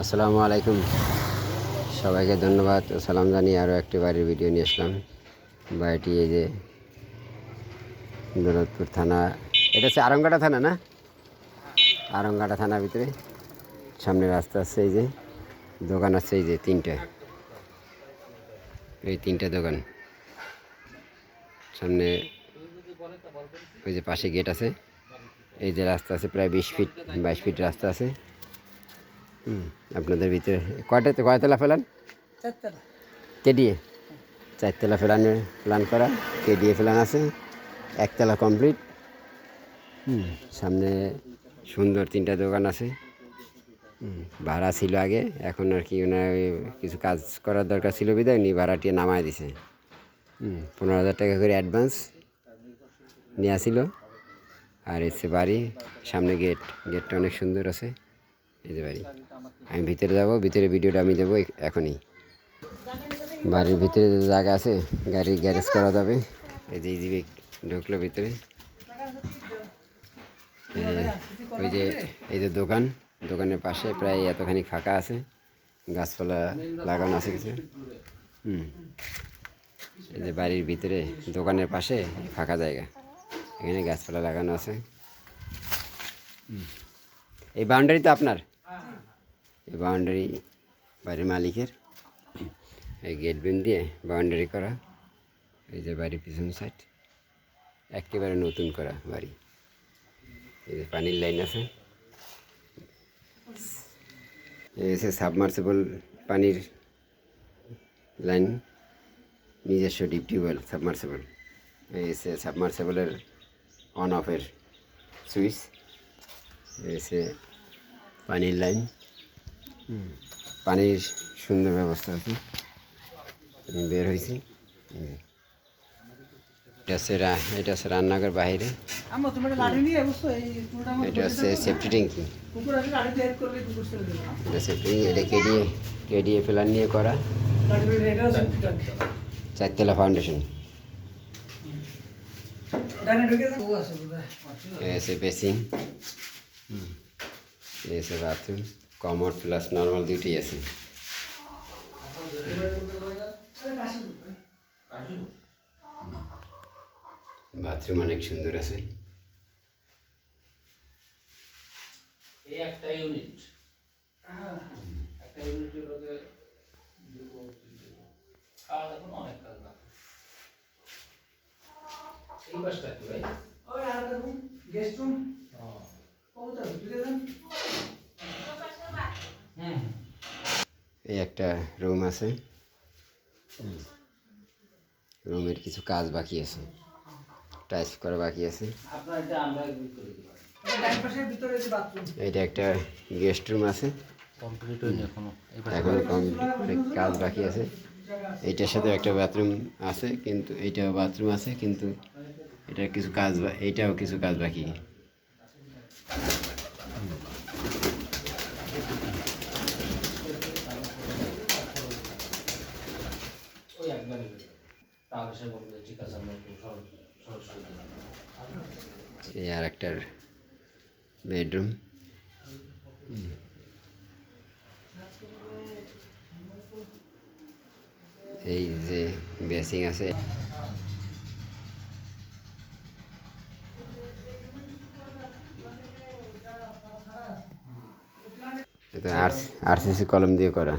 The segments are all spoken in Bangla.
আসসালামু আলাইকুম। সবাইকে ধন্যবাদ সালাম জানিয়ে আরও একটি বাড়ির ভিডিও নিয়ে আসলাম। বাড়িটি এই যে দৌলতপুর থানা, এটা হচ্ছে আরঙ্গাটা থানা না? আরঙ্গাটা থানার ভিতরে। সামনে রাস্তা আছে এই যে, দোকান আছে এই যে তিনটা। এই তিনটা দোকান। সামনে ওই যে পাশে গেট আছে। এই যে রাস্তা আছে, প্রায় বিশ ফিট, বাইশ ফিট রাস্তা আছে। হুম, আপনাদের ভিতরে কয়টাতে কয়তলা ফেলান? কেডিএ? চারতলা ফেলানোর প্ল্যান করা কেডিএ প্ল্যান আছে একতলা কমপ্লিট হুম, সামনে সুন্দর তিনটা দোকান আছে। হুম, ভাড়া ছিল আগে এখন আর কি ওনার ওই কিছু কাজ করার দরকার ছিল বিদায় নি ভাড়াটিয়ে নামায় দিছে। হুম, পনেরো হাজার টাকা করে অ্যাডভান্স নেওয়া ছিল। আর এসে বাড়ি সামনে গেট গেটটা অনেক সুন্দর আছে এই যে বাড়ি। আমি ভিতরে যাব, ভিতরে ভিডিওটা আমি দেবো এখনই। বাড়ির ভিতরে জায়গা আছে, গাড়ি গ্যারেজ করা যাবে। এই যে ইজিবিক ঢুকলো ভিতরে। ওই যে, এই যে দোকান, দোকানের পাশে প্রায় এতখানি ফাঁকা আছে। গাছপালা লাগানো আছে কিছু। হুম। এই যে বাড়ির ভিতরে, দোকানের পাশে ফাঁকা জায়গা। এখানে গাছপালা লাগানো আছে। এই বাউন্ডারি তো আপনার? এই বাউন্ডারি বাড়ির মালিকের, এই গেট বিন দিয়ে বাউন্ডারি করা, এই যে বাড়ির পিছন সাইড একেবারে নতুন করা বাড়ি। এই যে পানির লাইন আছে। এই হচ্ছে সাবমার্সিবল পানির লাইন নিজস্ব ডিপ টিউবওয়েল সাবমার্সিবল এই হচ্ছে সাবমার্সিবলের অন অফের সুইচ হচ্ছে পানির লাইন পানির সুন্দর ব্যবস্থা আছে। বের হয়েছি। এটা হচ্ছে এটা হচ্ছে রান্নাঘর বাইরে। এটা হচ্ছে সেফটি ট্যাঙ্কি এটা সেফটি এটা কেডিএ কেডিএ প্ল্যান নিয়ে করা। চারতলা ফাউন্ডেশন এসে বেসিং এসে বাথরুম কমোড প্লাস নর্মাল দুইটাই আছে বাথরুম অনেক সুন্দর আছে এই একটা ইউনিট একটা ইউনিটের মধ্যে দুটো তিনটে খাওয়া দেখুন অনেক কাজ বাকি। এই পাশটা কি ভাই ওই আর একটা রুম গেস্ট রুম কবুতর ঢুকে যান হুম এই একটা রুম আছে। রুমের কিছু কাজ বাকি আছে। টাইস করা বাকি আছে। এটা একটা গেস্ট রুম আছে। কমপ্লিট হয়নি এখনও। কাজ বাকি আছে। এইটার সাথে একটা বাথরুম আছে কিন্তু এইটাও বাথরুম আছে কিন্তু এটা কিছু কাজ এইটাও কিছু কাজ বাকি ওই একটু আর একটার বেডরুম। এই যে বেসিং আছে। এটা আরসিসি কলম দিয়ে করা।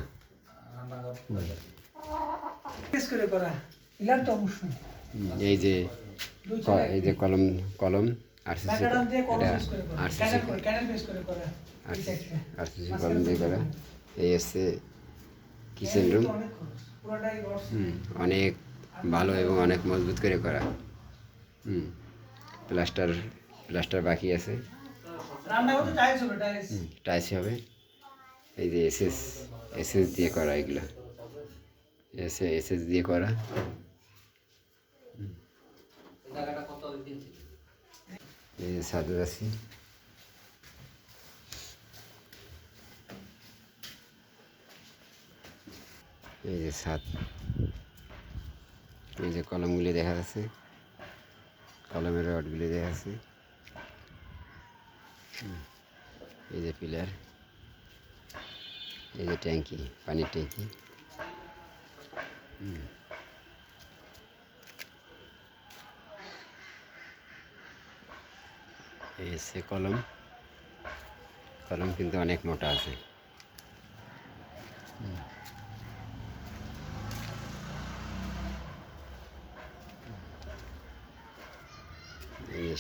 করে করা। ইলার তো অবশ্যই এই যে ক- এই যে কলম কলম আরসিসি আরসিসি আরসিসি কলম দিয়ে করা। এই হচ্ছে কিচেন রুম অনেক ভালো এবং অনেক মজবুত করে করা। হুম প্লাস্টার প্লাস্টার বাকি আছে। টাইস হবে। এই যে এসএস এসএস দিয়ে করা এগুলো। এসে এসএস দিয়ে করা এই যে সাদু আছি এই যে সাত এই যে কলমগুলি দেখা যাচ্ছে কলমের রডগুলি দেখা যাচ্ছে এই যে পিলার এই যে ট্যাঙ্কি পানির ট্যাঙ্কি। এই হচ্ছে কলম। কলম কিন্তু অনেক মোটা আছে।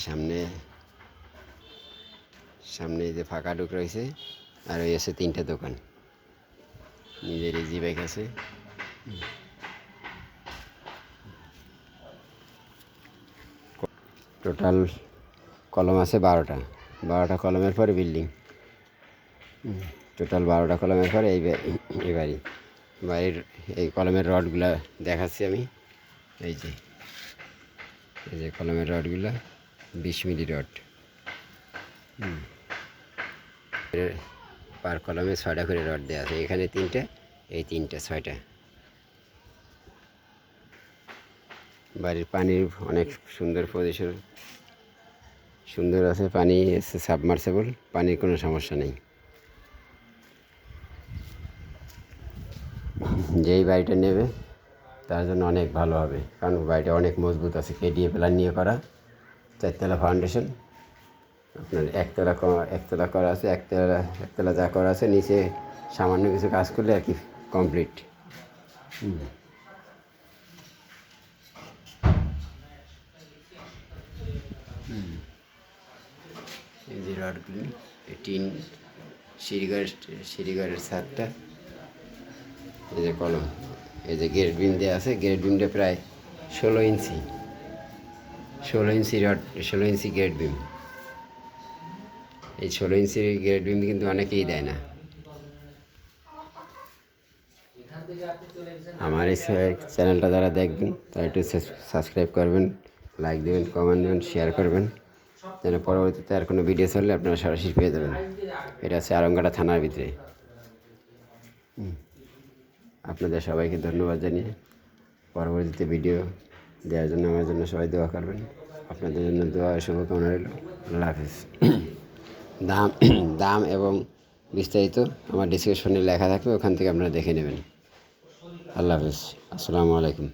সামনে সামনে যে ফাঁকা ডুক রয়েছে, আর ওই আছে তিনটে দোকান। নিজের ইজি বাইক আছে টোটাল কলম আছে বারোটা। বারোটা কলমের পরে বিল্ডিং টোটাল বারোটা কলমের পরে এই এই বাড়ি। বাড়ির এই কলমের রডগুলো দেখাচ্ছি আমি। এই যে এই যে কলমের রডগুলো, বিশ মিলি রড। পার কলমে ছয়টা করে রড দেওয়া আছে। এখানে তিনটে, এই তিনটে, ছয়টা। বাড়ির পানির অনেক সুন্দর পজিশন সুন্দর আছে, পানি সাবমার্সেবল পানির কোনো সমস্যা নেই। যেই বাড়িটা নেবে, তার জন্য অনেক ভালো হবে। কারণ বাড়িটা অনেক মজবুত আছে, কেডিএ প্ল্যান নিয়ে করা। চারতলা ফাউন্ডেশন আপনার একতলা একতলা করা আছে, একতলা একতলা যা করা আছে, নিচে সামান্য কিছু কাজ করলে আর কি কমপ্লিট এই যে রডগুলি টিন সিঁড়িঘর সিঁড়িঘরের ছাদটা। এই যে কলম, এই যে গেট বিম দেওয়া আছে গেট বিমটা প্রায় ষোলো ইঞ্চি। ষোলো ইঞ্চি রড, ষোলো ইঞ্চি গেট বিম এই ষোলো ইঞ্চি গেট বিম কিন্তু অনেকেই দেয় না। আমার এই চ্যানেলটা যারা দেখবেন, তারা একটু সাবস্ক্রাইব করবেন লাইক দেবেন কমেন্ট দেবেন শেয়ার করবেন। যেন পরবর্তীতে আর কোনো ভিডিও চললে আপনারা সরাসরি পেয়ে যাবেন। এটা হচ্ছে আরঙ্গাটা থানার ভিতরে। আপনাদের সবাইকে ধন্যবাদ জানিয়ে পরবর্তীতে ভিডিও দেওয়ার জন্য আমার জন্য সবাই দোয়া করবেন। আপনাদের জন্য দোয়া শুভকামনা রইল। আল্লাহ হাফিজ। দাম দাম এবং বিস্তারিত আমার ডিসক্রিপশনে লেখা থাকবে, ওখান থেকে আপনারা দেখে নেবেন। আল্লাহ হাফিজ। আসসালামু আলাইকুম।